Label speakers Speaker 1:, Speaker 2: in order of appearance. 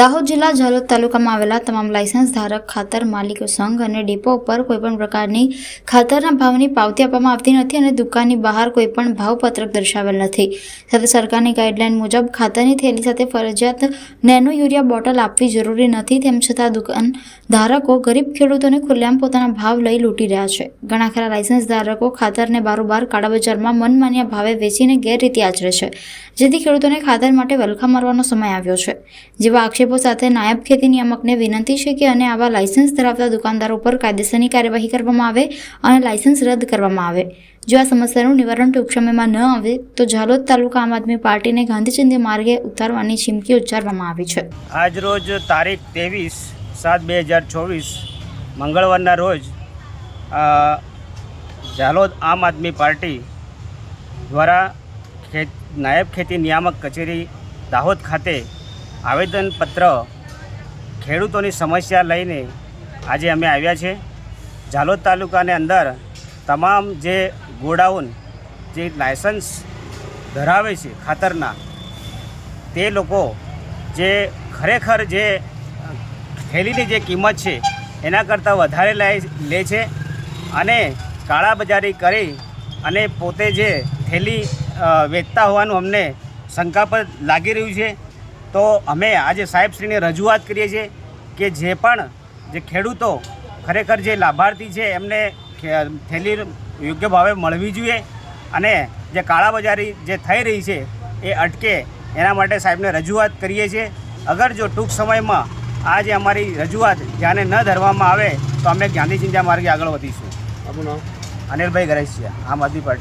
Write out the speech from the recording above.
Speaker 1: દાહોદ જિલ્લા ઝાલોદ તાલુકામાં આવેલા તમામ લાયસન્સ ધારક, ખાતર માલિકો સંઘ અને ડેપો ઉપર કોઈપણ પ્રકારની ખાતરના ભાવની પાવતી આપવામાં આવતી નથી અને દુકાનની બહાર કોઈપણ ભાવપત્રક દર્શાવેલ નથી. સાથે સરકારની ગાઈડલાઈન મુજબ ખાતરની થેલી સાથે ફરજિયાત નેનો યુરિયા બોટલ આપવી જરૂરી નથી. તેમ છતાં દુકાન ધારકો ગરીબ ખેડૂતોને ખુલ્લેઆમ પોતાના ભાવ લઈ લૂંટી રહ્યા છે. ઘણા ખરા લાયસન્સ ધારકો ખાતરને બારોબાર કાળા બજારમાં મનમાન્યા ભાવે વેચીને ગેરરીતિ આચરે છે, જેથી ખેડૂતોને ખાતર માટે વલખા મારવાનો સમય આવ્યો છે. જેવા આક્ષેપો સાથે નાયબ ખેતી નિયામકને વિનંતી છે કે અને આવા લાયસન્સ ધરાવતા દુકાનદારો પર કાયદેસરની કાર્યવાહી કરવામાં આવે અને લાયસન્સ રદ કરવામાં આવે. જો આ સમસ્યાનું નિવારણ ટૂંક સમયમાં ન આવે, તો ઝાલોદ તાલુકા આમ આદમી પાર્ટીને ગાંધીચંદી માર્ગે ઉતારવાની ચીમકી ઉચ્ચારવામાં આવી છે.
Speaker 2: આજરોજ તારીખ ત્રેવીસ સાત બે હજાર ચોવીસ, મંગળવારના રોજ ઝાલોદ આમ આદમી પાર્ટી દ્વારા નાયબ ખેતી નિયામક કચેરી દાહોદ ખાતે આવેદનપત્ર ખેડૂતોની સમસ્યા લઈને આજે અમે આવ્યા છે. ઝાલોદ તાલુકાની અંદર તમામ જે ગોડાઉન, જે લાયસન્સ ધરાવે છે ખાતરના, તે લોકો જે ખરેખર જે થેલીની જે કિંમત છે એના કરતાં વધારે લે છે અને કાળાબજારી કરી અને પોતે જે થેલી વેચતા હોવાનું અમને શંકાપદ લાગી રહ્યું છે. તો અમે આજે સાહેબશ્રીને રજૂઆત કરીએ છીએ કે જે પણ જે ખેડૂતો ખરેખર જે લાભાર્થી છે એમને થેલી યોગ્ય ભાવે મળવી જોઈએ અને જે કાળાબજારી જે થઈ રહી છે એ અટકે એના માટે સાહેબને રજૂઆત કરીએ છીએ. અગર જો ટૂંક સમયમાં આ જે અમારી રજૂઆત ધ્યાને ન ધરવામાં આવે તો અમે ગાંધી ચિંતા માર્ગે આગળ વધીશું. અનિલભાઈ ગરેશિયા આમ આદમી પાર્ટી.